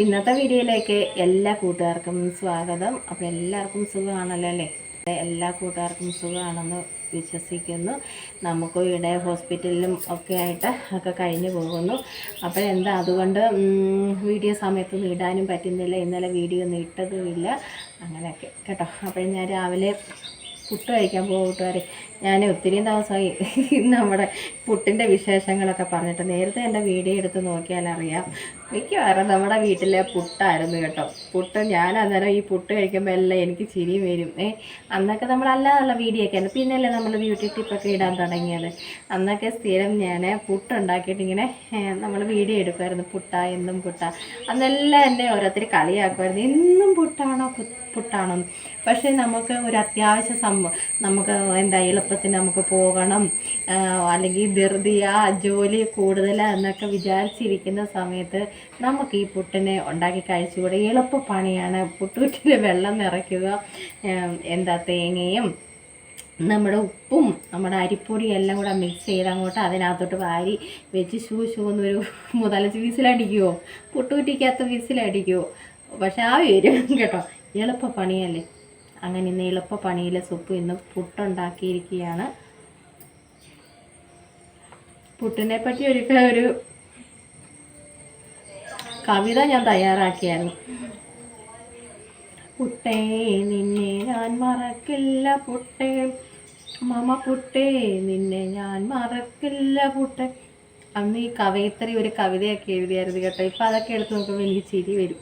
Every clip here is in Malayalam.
ഇന്നത്തെ വീഡിയോയിലേക്ക് എല്ലാ കൂട്ടുകാർക്കും സ്വാഗതം. അപ്പോൾ എല്ലാവർക്കും സുഖമാണല്ലോ അല്ലേ? എല്ലാ കൂട്ടുകാർക്കും സുഖമാണെന്ന് വിശ്വസിക്കുന്നു. നമുക്ക് ഇവിടെ ഹോസ്പിറ്റലിലും ഒക്കെ ആയിട്ട് ഒക്കെ കഴിഞ്ഞു പോകുന്നു. അപ്പോൾ എന്താ അതുകൊണ്ട് വീഡിയോ സമയത്ത് നീടാനും പറ്റുന്നില്ല. ഇന്നലെ വീഡിയോ നീട്ടതുമില്ല. അങ്ങനെയൊക്കെ. കേട്ടോ. അപ്പോൾ ഞാൻ രാവിലെ പുട്ട് കഴിക്കാൻ പോകും കൂട്ടുകാരെ ഞാൻ ഒത്തിരി ദിവസമായി നമ്മുടെ പുട്ടിന്റെ വിശേഷങ്ങളൊക്കെ പറഞ്ഞിട്ട് നേരത്തെ എന്റെ വീഡിയോ എടുത്ത് നോക്കിയാൽ അറിയാം. മിക്കവാറും നമ്മുടെ വീട്ടിലെ പുട്ടായിരുന്നു കേട്ടോ. പുട്ട് ഞാൻ അന്നേരം ഈ പുട്ട് കഴിക്കുമ്പോൾ എല്ലാം എനിക്ക് ചിരി വരും. ഏ അന്നൊക്കെ നമ്മൾ അല്ലാതുള്ള വീഡിയോ ഒക്കെ ആയിരുന്നു. പിന്നല്ലേ നമ്മൾ ബ്യൂട്ടി ടിപ്പൊക്കെ ഇടാൻ തുടങ്ങിയത്. അന്നൊക്കെ സ്ഥിരം ഞാൻ പുട്ടുണ്ടാക്കിയിട്ടിങ്ങനെ നമ്മൾ വീഡിയോ എടുക്കുമായിരുന്നു. പുട്ട എന്നും പുട്ട. അന്നെല്ലാം എന്നെ ഓരോരുത്തർ കളിയാക്കുമായിരുന്നു. എന്നും പുട്ടാണോ പുട്ടാണോ. പക്ഷേ നമുക്ക് ഒരു അത്യാവശ്യ സംഭവം നമുക്ക് എന്താ എളുപ്പത്തിന് നമുക്ക് പോകണം. അല്ലെങ്കിൽ ധൃതിയ ജോലി കൂടുതൽ എന്നൊക്കെ വിചാരിച്ചിരിക്കുന്ന സമയത്ത് നമുക്ക് ഈ പുട്ടിനെ ഉണ്ടാക്കി കഴിച്ചുകൂടെ. എളുപ്പ പണിയാണ് പുട്ടുറ്റിന് വെള്ളം നിറയ്ക്കുക എന്താ തേങ്ങയും നമ്മുടെ ഉപ്പും നമ്മുടെ അരിപ്പൊടിയും എല്ലാം കൂടെ മിക്സ് ചെയ്ത് അങ്ങോട്ട് അതിനകത്തോട്ട് വാരി വെച്ച് ഷൂ ഷൂ എന്നൊരു മുതലച്ച് വിസിലടിക്കുമോ പുട്ടുകുറ്റിക്കകത്ത് വിസിലടിക്കുമോ പക്ഷെ ആ വരും കേട്ടോ എളുപ്പ പണിയല്ലേ അങ്ങനെ ഇന്ന് എളുപ്പ പണിയിലെ സുപ്പ് ഇന്ന് പുട്ടുണ്ടാക്കിയിരിക്കുകയാണ്. പുട്ടിനെ പറ്റി ഒരിക്കൽ ഒരു കവിത ഞാൻ തയ്യാറാക്കിയായിരുന്നു. പുട്ടേ നിന്നെ ഞാൻ മറക്കില്ല പുട്ടേ. മമ പുട്ടേ നിന്നെ ഞാൻ മറക്കില്ല പുട്ടേ. അന്ന് ഈ കവയത്രി ഒരു കവിതയൊക്കെ എഴുതിയായിരുന്നു കേട്ടോ. ഇപ്പം അതൊക്കെ എടുത്ത് നോക്കുമ്പോൾ എനിക്ക് ചിരി വരും.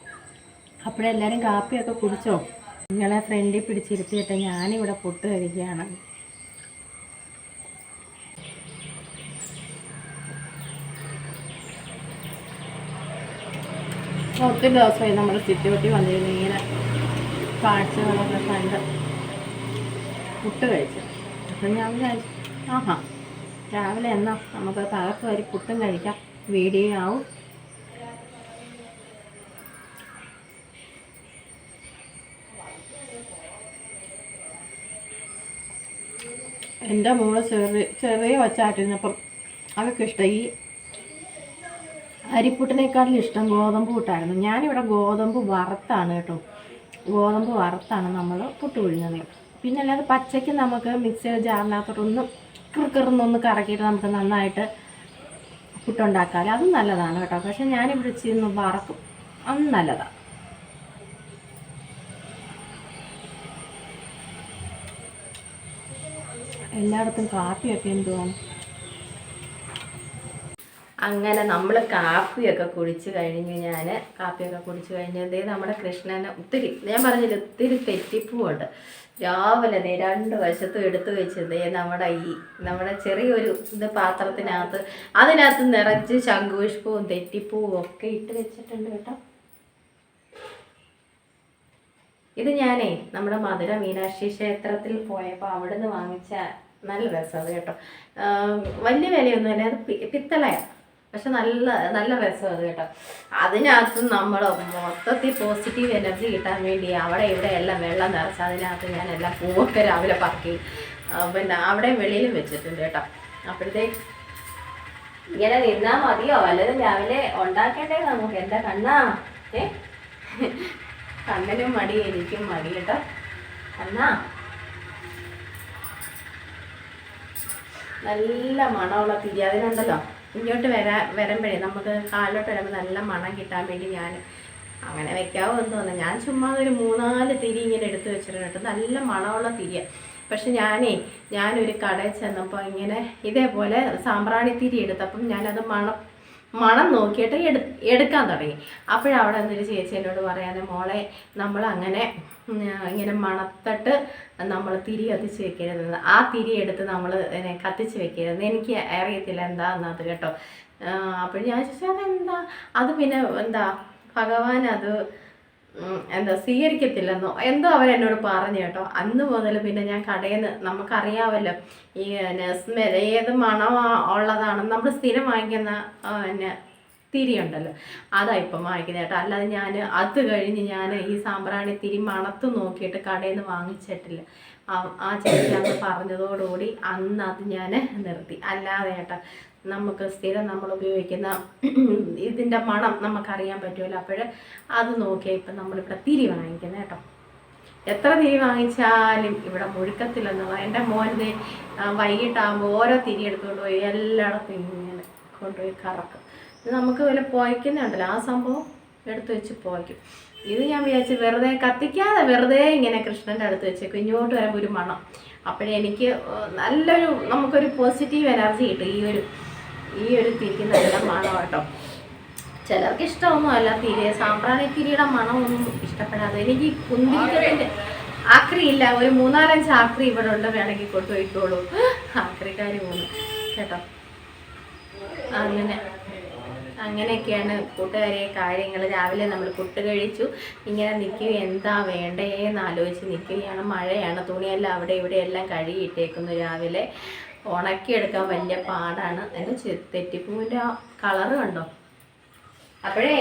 അപ്പോഴെല്ലാവരും കാപ്പിയൊക്കെ കുടിച്ചോ? നിങ്ങളെ ഫ്രണ്ടിൽ പിടിച്ചിരുത്തിയിട്ട് ഞാനിവിടെ പുട്ട് കഴിക്കുകയാണ്. ഒത്തിരി ദിവസമായി നമ്മൾ സിറ്റോട്ടി വന്നിരുന്നു. ഇങ്ങനെ കാഴ്ചകളൊക്കെ കണ്ട് പുട്ട് കഴിച്ചു. അപ്പം ഞാൻ വിചാരിച്ചു ആഹാ രാവിലെ എന്നാ? നമുക്ക് തകർത്ത് വരി പുട്ടും കഴിക്കാം. വീഡിയോ ആവും. എന്റെ മോൾ ചെറിയ ചെറിയ വച്ചാട്ടിരുന്നപ്പം അവൾക്കിഷ്ടം ഈ അരിപ്പുട്ടിനേക്കാളും ഇഷ്ടം ഗോതമ്പ് പുട്ടായിരുന്നു. ഞാനിവിടെ ഗോതമ്പ് വറുത്താണ് കേട്ടോ. ഗോതമ്പ് വറുത്താണ് നമ്മൾ പുട്ട് പിഴിഞ്ഞത് പിന്നെ അല്ലാതെ പച്ചയ്ക്ക് നമുക്ക് മിക്സി ജാറിനകത്തോട്ടൊന്ന് കുറുക്കറുന്നൊന്ന് കറക്കിയിട്ട് നമുക്ക് നന്നായിട്ട് പുട്ടുണ്ടാക്കാൻ അതും നല്ലതാണ് കേട്ടോ. പക്ഷെ ഞാനിവിടെ ചെയ്യുന്നു വറക്കും. അതും നല്ലതാണ്. എല്ലായിടത്തും കാപ്പിയൊക്കെ എന്തുവാ? അങ്ങനെ നമ്മൾ കാപ്പിയൊക്കെ കുടിച്ച് കഴിഞ്ഞ് ഞാൻ കാപ്പിയൊക്കെ കുടിച്ച് കഴിഞ്ഞ് ദേ നമ്മുടെ കൃഷ്ണനെ ഒത്തിരി ഞാൻ പറഞ്ഞില്ല ഒത്തിരി തെറ്റിപ്പൂവുണ്ട് രാവിലെ ദേ രണ്ട് വശത്തും എടുത്തു വെച്ചത് നമ്മുടെ ഈ നമ്മുടെ ചെറിയൊരു ഇത് പാത്രത്തിനകത്ത് അതിനകത്ത് നിറച്ച് ശംഖുപുഷ്പവും തെറ്റിപ്പൂവും ഒക്കെ ഇട്ട് വെച്ചിട്ടുണ്ട് കേട്ടോ. ഇത് ഞാനേ നമ്മുടെ മധുര മീനാക്ഷി ക്ഷേത്രത്തിൽ പോയപ്പോൾ അവിടെ നിന്ന് വാങ്ങിച്ച നല്ല രസമാണ് കേട്ടോ. വലിയ വിലയൊന്നും അല്ല അത് പിത്തളയാണ്. പക്ഷെ നല്ല നല്ല രസമാണ് കേട്ടോ. അതിനകത്ത് നമ്മൾ മൊത്തത്തിൽ പോസിറ്റീവ് എനർജി കിട്ടാൻ വേണ്ടി അവിടെ ഇവിടെ എല്ലാം വെള്ളം നിറച്ച് അതിനകത്ത് ഞാൻ എല്ലാം പൂവൊക്കെ രാവിലെ പറക്കി പിന്നെ അവിടെ വെളിയിലും വെച്ചിട്ടുണ്ട് കേട്ടോ. അപ്പോഴത്തേക്ക് ഇങ്ങനെ നിന്നാൽ മതിയോ? വല്ലതും രാവിലെ ഉണ്ടാക്കേണ്ടേ നമുക്ക്? എന്താ കണ്ണാ? ഏ? കണ്ണനും മടി എനിക്കും മടി കേട്ടോ. എന്നാ? നല്ല മണമുള്ള തിരി അതിനുണ്ടല്ലോ ഇങ്ങോട്ട് വരാ വരുമ്പോഴേ നമുക്ക് കാലിലോട്ട് വരുമ്പോൾ നല്ല മണം കിട്ടാൻ വേണ്ടി ഞാൻ അങ്ങനെ വെക്കാവോ എന്ന് തോന്നുന്നു. ഞാൻ ചുമ്മാ ഒരു മൂന്നാൽ തിരി ഇങ്ങനെ എടുത്ത് വെച്ചിട്ടുണ്ട് നല്ല മണമുള്ള തിരിയ. പക്ഷെ ഞാനേ ഞാനൊരു കടയിൽ ചെന്നപ്പോൾ ഇങ്ങനെ ഇതേപോലെ സാമ്പ്രാണി തിരി എടുത്തപ്പം ഞാനത് മണം മണം നോക്കിയിട്ട് എടു എടുക്കാൻ തുടങ്ങി. അപ്പോഴവിടെ നിന്നൊരു ചേച്ചി എന്നോട് പറയാതെ മോളെ നമ്മൾ അങ്ങനെ ഇങ്ങനെ മണത്തട്ട് നമ്മൾ തിരി കത്തിച്ച് വെക്കരുത് ആ തിരി എടുത്ത് നമ്മൾ കത്തിച്ച് വെക്കരുത് എനിക്ക് അറിയത്തില്ല എന്താണെന്നത് കേട്ടോ. അപ്പോൾ ഞാൻ ചോദിച്ചാൽ അതെന്താ? അത് പിന്നെ എന്താ? ഭഗവാൻ അത് എന്താ സ്വീകരിക്കത്തില്ലെന്നോ? എന്തോ അവരെന്നോട് പറഞ്ഞു കേട്ടോ. അന്ന് മുതൽ പിന്നെ ഞാൻ കടയിൽ നിന്ന് നമുക്കറിയാമല്ലോ ഈ സ്മെൽ ഏത് മണം ഉള്ളതാണ്. നമ്മൾ സ്ഥിരം വാങ്ങിക്കുന്ന പിന്നെ തിരി ഉണ്ടല്ലോ അതാ ഇപ്പം വാങ്ങിക്കുന്നത് കേട്ടോ. അല്ലാതെ ഞാൻ അത് കഴിഞ്ഞ് ഞാൻ ഈ സാമ്പ്രാണി തിരി മണത്ത് നോക്കിയിട്ട് കടയിൽ നിന്ന് വാങ്ങിച്ചിട്ടില്ല. ആ- ചേച്ചി അന്ന് പറഞ്ഞതോടുകൂടി അന്ന് അത് ഞാൻ നിർത്തി. അല്ലാതെ ഏട്ടാ നമുക്ക് സ്ഥിരം നമ്മൾ ഉപയോഗിക്കുന്ന ഇതിന്റെ മണം നമുക്കറിയാൻ പറ്റുമല്ലോ. അപ്പോൾ അത് നോക്കിയാൽ ഇപ്പം നമ്മളിവിടെ തിരി വാങ്ങിക്കുന്നത് കേട്ടോ. എത്ര തിരി വാങ്ങിച്ചാലും ഇവിടെ മുഴുക്കത്തില്ലെന്നുള്ള എന്റെ മോനെ വൈകിട്ടാകുമ്പോൾ ഓരോ തിരി എടുത്തുകൊണ്ട് പോയി എല്ലായിടത്തും ഇങ്ങനെ കൊണ്ടുപോയി കറക്കും. നമുക്ക് വല്ല പോയിക്കുന്നുണ്ടല്ലോ ആ സംഭവം എടുത്തു വെച്ച് പോയിക്കും ഇത് ഞാൻ വിചാരിച്ചു വെറുതെ കത്തിക്കാതെ വെറുതെ ഇങ്ങനെ കൃഷ്ണന്റെ അടുത്ത് വെച്ചേക്കും. ഇങ്ങോട്ട് വരുമ്പോൾ ഒരു മണം. അപ്പോഴേ എനിക്ക് നല്ലൊരു നമുക്കൊരു പോസിറ്റീവ് എനർജി കിട്ടും. ഈ ഒരു ഈ ഒരു തിരിക്ക് നല്ല മണം കേട്ടോ. ചിലർക്ക് ഇഷ്ടമൊന്നും അല്ല. തിരി സാമ്പ്രാണി തിരിയുടെ മണമൊന്നും ഇഷ്ടപ്പെടാതെ. എനിക്ക് ഈ ആക്രി ഇല്ല. ഒരു മൂന്നാലഞ്ച് ആക്രി ഇവിടെ ഉണ്ട്. വേണമെങ്കിൽ കൊണ്ടുപോയിക്കോളൂ ആക്രിക്കാർ പോകുന്നു കേട്ടോ. അങ്ങനെ. അങ്ങനെയൊക്കെയാണ് കൂട്ടുകാരെ കാര്യങ്ങൾ രാവിലെ നമ്മൾ പുട്ട് കഴിച്ചു. ഇങ്ങനെ നിൽക്കുക എന്താ വേണ്ടേന്ന് ആലോചിച്ച് നിൽക്കുകയാണ്. മഴയാണ്. തുണിയെല്ലാം അവിടെ ഇവിടെ എല്ലാം കഴുകിയിട്ടേക്കുന്നു രാവിലെ. ഉണക്കിയെടുക്കാൻ വലിയ പാടാണ്. എന്റെ തെറ്റിപ്പൂവിന്റെ കളറ് കണ്ടോ? അപ്പോഴേ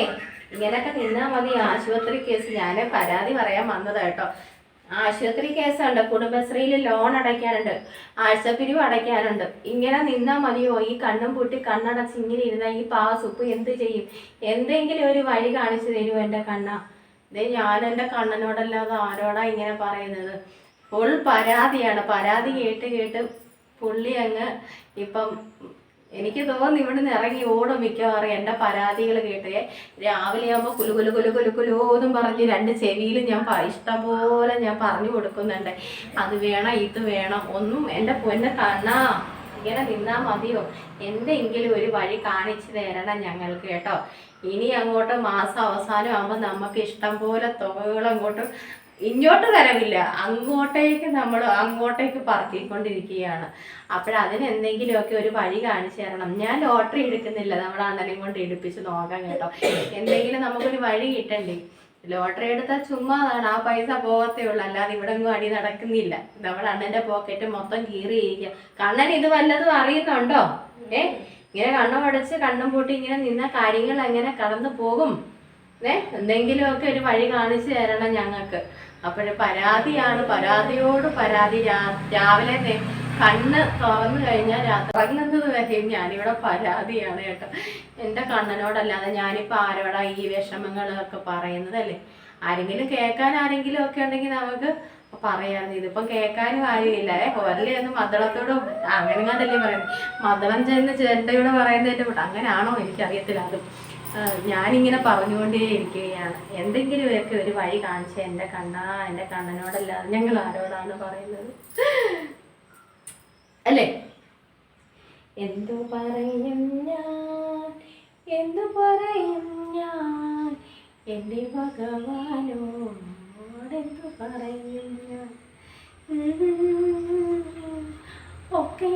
ഇങ്ങനെയൊക്കെ നിന്നാൽ മതി. ആശുപത്രി കേസ് ഞാൻ പരാതി പറയാൻ വന്നത് കേട്ടോ. ആശുപത്രി കേസുണ്ട്. കുടുംബശ്രീയിൽ ലോൺ അടയ്ക്കാനുണ്ട്. ആഴ്ചപ്പിരിവ് അടയ്ക്കാനുണ്ട്. ഇങ്ങനെ നിന്നാൽ മതിയോ? ഈ കണ്ണും പൂട്ടി കണ്ണടച്ച് ഇങ്ങനെ ഇരുന്നാൽ ഈ പാവ സുപ്പ് എന്ത് ചെയ്യും? എന്തെങ്കിലും ഒരു വഴി കാണിച്ചു തരുമോ എന്റെ കണ്ണ. ഇതേ ഞാൻ എന്റെ കണ്ണനോടല്ലാതെ ആരോടാ ഇങ്ങനെ പറയുന്നത്? ഫുൾ പരാതിയാണ്. പരാതി കേട്ട് കേട്ട് പുള്ളി അങ്ങ് ഇപ്പം എനിക്ക് തോന്നുന്നു ഇവിടുന്ന് ഇറങ്ങി ഓടും മിക്കവാറും എന്റെ പരാതികൾ കേട്ടേ. രാവിലെ ആകുമ്പോൾ കുലു കുലു കുലു കുലു കുലൂന്നും പറഞ്ഞ് രണ്ട് ചെവിയിൽ ഞാൻ ഇഷ്ടംപോലെ ഇഷ്ടം പോലെ ഞാൻ പറഞ്ഞു കൊടുക്കുന്നുണ്ട്. അത് വേണം ഇത് വേണം. ഒന്നും എന്റെ പൊന്നെ കണ്ണാ ഇങ്ങനെ നിന്നാ മതിയോ? എന്തെങ്കിലും ഒരു വഴി കാണിച്ചു തരണം ഞങ്ങൾക്ക് കേട്ടോ. ഇനി അങ്ങോട്ട് മാസം അവസാനം ആകുമ്പോൾ നമുക്ക് ഇഷ്ടം പോലെ തുകകൾ അങ്ങോട്ട് ഇങ്ങോട്ട് വരവില്ല. അങ്ങോട്ടേക്ക് നമ്മൾ അങ്ങോട്ടേക്ക് പറത്തിക്കൊണ്ടിരിക്കുകയാണ് അപ്പോഴതിന് എന്തെങ്കിലുമൊക്കെ ഒരു വഴി കാണിച്ചു തരണം. ഞാൻ ലോട്ടറി എടുക്കുന്നില്ല. നമ്മുടെ അണ്ണനെയും കൊണ്ട് എടുപ്പിച്ച് നോക്കാം കേട്ടോ. എന്തെങ്കിലും നമുക്കൊരു വഴി കിട്ടണ്ടേ? ലോട്ടറി എടുത്താൽ ചുമ്മാതാണ്. ആ പൈസ പോകത്തേ ഉള്ളൂ. അല്ലാതെ ഇവിടെ ഒന്നും അടി നടക്കുന്നില്ല. നമ്മുടെ അണ്ണന്റെ പോക്കറ്റ് മൊത്തം കീറിയിരിക്കുക. കണ്ണൻ ഇത് വല്ലതും അറിയുന്നുണ്ടോ? ഏ? ഇങ്ങനെ കണ്ണും അടച്ച് കണ്ണും പൂട്ടി ഇങ്ങനെ നിന്ന കാര്യങ്ങൾ എങ്ങനെ കടന്നു പോകും? ഏ? എന്തെങ്കിലുമൊക്കെ ഒരു വഴി കാണിച്ചു തരണം ഞങ്ങൾക്ക്. അപ്പോഴ് പരാതിയാണ് പരാതിയോട് പരാതി രാവിലെ കണ്ണ് തുറന്നു കഴിഞ്ഞാൽ രാത്രി ഉറങ്ങുന്നത് വരെയും ഞാനിവിടെ പരാതിയാണ് കേട്ടോ. എന്റെ കണ്ണനോടല്ലാതെ ഞാനിപ്പോൾ ആരോടാ ഈ വിഷമങ്ങളൊക്കെ പറയുന്നതല്ലേ? ആരെങ്കിലും കേൾക്കാൻ ആരെങ്കിലും ഒക്കെ ഉണ്ടെങ്കിൽ നമുക്ക് പറയാമായിരുന്നു. ഇതിപ്പം കേൾക്കാനും കാര്യമില്ല ഹോരലി എന്ന് മദ്ദളത്തോട് അങ്ങനെ കണ്ടല്ലേ പറയുന്നത്? മദ്ദളം ചെന്ന് ചേട്ടയോട് പറയുന്നതിന്റെ കൂട്ട് അങ്ങനെയാണോ എനിക്കറിയത്തില്ല. അതും ഞാനിങ്ങനെ പറഞ്ഞുകൊണ്ടേ ഇരിക്കുകയാണ്. എന്തെങ്കിലുമൊക്കെ ഒരു വഴി കാണിച്ച എന്റെ കണ്ണാ എന്റെ കണ്ണനോടല്ലാതെ ഞങ്ങൾ ആരോടാണ് പറയുന്നത്? അല്ലേ? എന്തു പറയും ഞാൻ? എന്തു പറയും ഞാൻ? എന്റെ ഭഗവാനോടെന്തു പറയും ഞാൻ? ഒക്കെ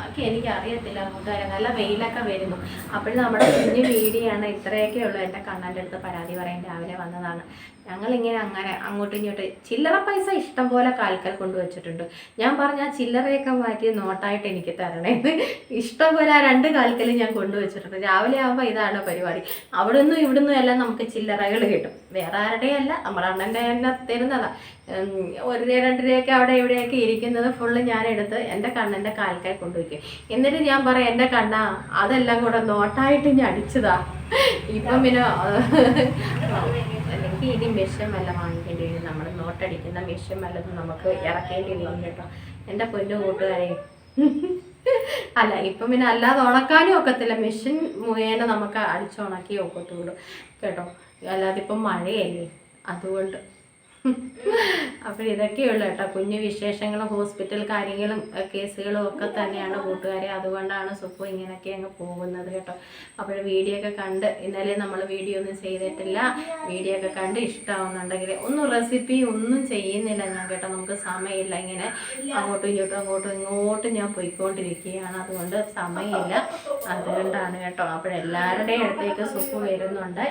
ബാക്കി എനിക്ക് അറിയത്തില്ല കൂട്ടുകാരെ നല്ല വെയിലൊക്കെ വരുന്നു. അപ്പോഴും നമ്മുടെ കുഞ്ഞു വീടിയാണ് ഇത്രയൊക്കെ ഉള്ളൂ എന്റെ കണ്ണന്റെ അടുത്ത് പരാതി പറയാൻ രാവിലെ വന്നതാണ്. ഞങ്ങളിങ്ങനെ അങ്ങനെ അങ്ങോട്ടും ഇങ്ങോട്ടും ചില്ലറ പൈസ ഇഷ്ടം പോലെ കാൽക്കൽ കൊണ്ടുവച്ചിട്ടുണ്ട് ഞാൻ പറഞ്ഞ ആ ചില്ലറയൊക്കെ മാറ്റി നോട്ടായിട്ട് എനിക്ക് തരണേ ഇഷ്ടം പോലെ ആ രണ്ട് കാൽക്കൽ ഞാൻ കൊണ്ടുവച്ചിട്ടുണ്ട് രാവിലെ ആകുമ്പോൾ ഇതാണ് പരിപാടി. അവിടെ നിന്നും ഇവിടെ നിന്നും എല്ലാം നമുക്ക് ചില്ലറകൾ കിട്ടും. വേറെ ആരുടെയും അല്ല. നമ്മുടെ അണ്ണന്റെ തന്നെ തരുന്നതാ. ഒരു രൂപ രണ്ട് രൂപയൊക്കെ അവിടെ ഇവിടെയൊക്കെ ഇരിക്കുന്നത് ഫുള്ള് ഞാൻ എടുത്ത് എന്റെ കണ്ണന്റെ കാൽക്കൽ കൊണ്ടുവയ്ക്കും എന്നിട്ട് ഞാൻ പറയാം എന്റെ കണ്ണാ അതെല്ലാം കൂടെ നോട്ടായിട്ട് ഞാൻ അടിച്ചതാ. ഇപ്പം പിന്നെ അല്ലെങ്കിൽ ഇനി മെഷീൻ വല്ല വാങ്ങിക്കേണ്ടി വരും. നമ്മൾ നോട്ടടിക്കുന്ന മെഷീൻ വല്ലതും നമുക്ക് ഇറക്കേണ്ടി വരും കേട്ടോ. എന്റെ പൊന്നു കൂട്ടുകാരെ. അല്ല ഇപ്പം പിന്നെ അല്ലാതെ ഉണക്കാനും ഒക്കത്തില്ല. മെഷീൻ മുഖേന നമുക്ക് അടിച്ചുണക്കി ഒക്കത്തുള്ളൂ കേട്ടോ. അല്ലാതെ ഇപ്പം മഴയല്ലേ. അതുകൊണ്ട് അപ്പോൾ ഇതൊക്കെയുള്ളൂ കേട്ടോ. കുഞ്ഞു വിശേഷങ്ങളും ഹോസ്പിറ്റൽ കാര്യങ്ങളും കേസുകളും ഒക്കെ തന്നെയാണ് കൂട്ടുകാരെ. അതുകൊണ്ടാണ് സുപ്പു ഇങ്ങനെയൊക്കെ അങ്ങ് പോകുന്നത് കേട്ടോ. അപ്പോൾ വീഡിയോ ഒക്കെ കണ്ട് ഇന്നലെ നമ്മൾ വീഡിയോ ഒന്നും ചെയ്തിട്ടില്ല. വീഡിയോ ഒക്കെ കണ്ട് ഇഷ്ടമാവുന്നുണ്ടെങ്കിൽ ഒന്നും റെസിപ്പി ഒന്നും ചെയ്യുന്നില്ല ഞാൻ കേട്ടോ. നമുക്ക് സമയമില്ല ഇങ്ങനെ അങ്ങോട്ടും ഇങ്ങോട്ടും അങ്ങോട്ടും ഇങ്ങോട്ടും ഞാൻ പോയിക്കൊണ്ടിരിക്കുകയാണ്. അതുകൊണ്ട് സമയമില്ല. അതുകൊണ്ടാണ് കേട്ടോ. അപ്പോഴെല്ലാവരുടെയും അടുത്തേക്ക് സുപ്പ് വരുന്നുണ്ട്.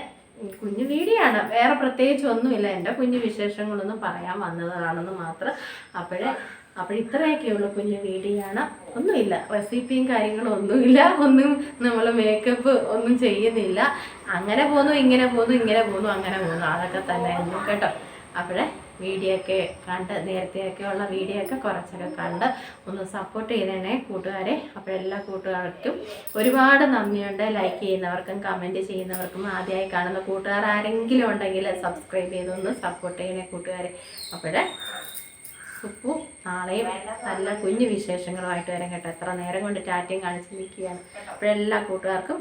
കുഞ്ഞു വീഡിയോ വേറെ പ്രത്യേകിച്ച് ഒന്നുമില്ല എന്റെ കുഞ്ഞു വിശേഷങ്ങളൊന്നും പറയാൻ വന്നതാണെന്ന് മാത്രം അപ്പോഴേ അപ്പോൾ ഇത്രയൊക്കെ ഉള്ളൂ കുഞ്ഞു വീഡിയോ ആണ് ഒന്നുമില്ല. റെസിപ്പിയും കാര്യങ്ങളും ഒന്നുമില്ല. ഒന്നും നമ്മൾ മേക്കപ്പ് ഒന്നും ചെയ്യുന്നില്ല. അങ്ങനെ പോന്നു ഇങ്ങനെ പോന്നു ഇങ്ങനെ പോന്നു അങ്ങനെ പോന്നു. അതൊക്കെ തന്നെ കേട്ടോ. അപ്പോഴേ വീഡിയോ ഒക്കെ കണ്ട് നേരത്തെയൊക്കെ ഉള്ള വീഡിയോ ഒക്കെ കുറച്ചൊക്കെ കണ്ട് ഒന്ന് സപ്പോർട്ട് ചെയ്തേണേ കൂട്ടുകാരെ. അപ്പോൾ എല്ലാ കൂട്ടുകാർക്കും ഒരുപാട് നന്ദിയുണ്ട്. ലൈക്ക് ചെയ്യുന്നവർക്കും കമന്റ് ചെയ്യുന്നവർക്കും ആദ്യമായി കാണുന്ന കൂട്ടുകാർ ആരെങ്കിലും ഉണ്ടെങ്കിൽ സബ്സ്ക്രൈബ് ചെയ്തൊന്ന് സപ്പോർട്ട് ചെയ്യണേ കൂട്ടുകാരെ. അപ്പോഴേ സുപ്പു നാളെയും നല്ല കുഞ്ഞു വിശേഷങ്ങളുമായിട്ട് വരാം കേട്ടോ. എത്ര നേരം കൊണ്ട് ടാറ്റയും കാണിച്ച് നിൽക്കുകയാണ്. അപ്പോഴെല്ലാ കൂട്ടുകാർക്കും